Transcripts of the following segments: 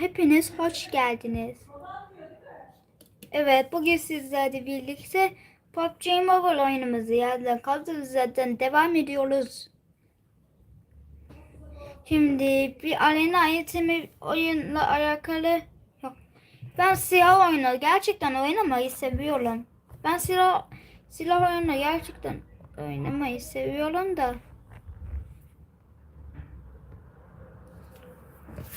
hepiniz hoş geldiniz. Evet, bugün sizlerle birlikte PUBG Mobile oyunumuzu yerden kaldığımız yerden devam ediyoruz. Şimdi bir arena eğitimi oyunla alakalı yok. Ben silah oyunu gerçekten oynamayı seviyorum. Ben silah silah oyunu gerçekten oynamayı seviyorum da.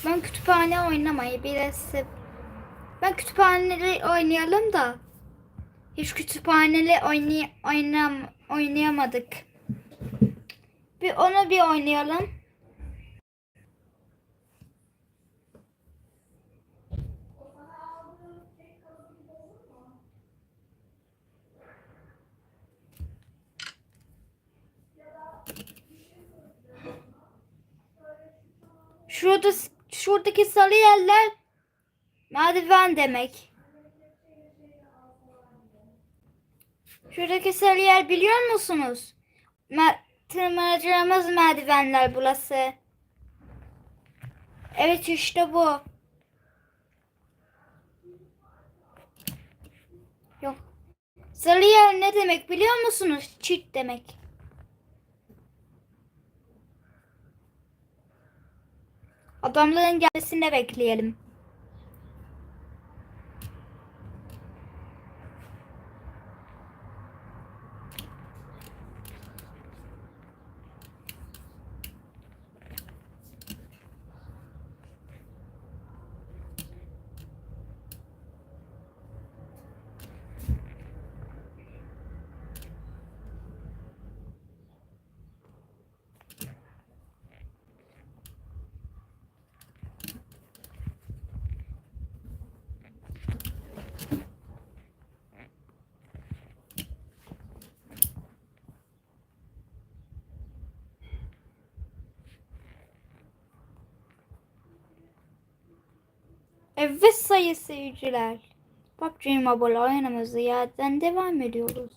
Ben kütüphane oynamayı biraz sev... Ben kütüphaneli oynayalım da. Hiç kütüphaneli oynay oynam oynayamadık. Bir onu bir oynayalım. Şurada şuradaki sarı yerler merdiven demek. Şuradaki sarı yer biliyor musunuz? Mer tırmanacağımız merdivenler burası. Evet işte bu. Yok. Sarı yer ne demek biliyor musunuz? Çift demek. Adamların gelmesini bekleyelim. Evet sayın seyirciler. PUBG Mobile oyunumuzu yerden devam ediyoruz.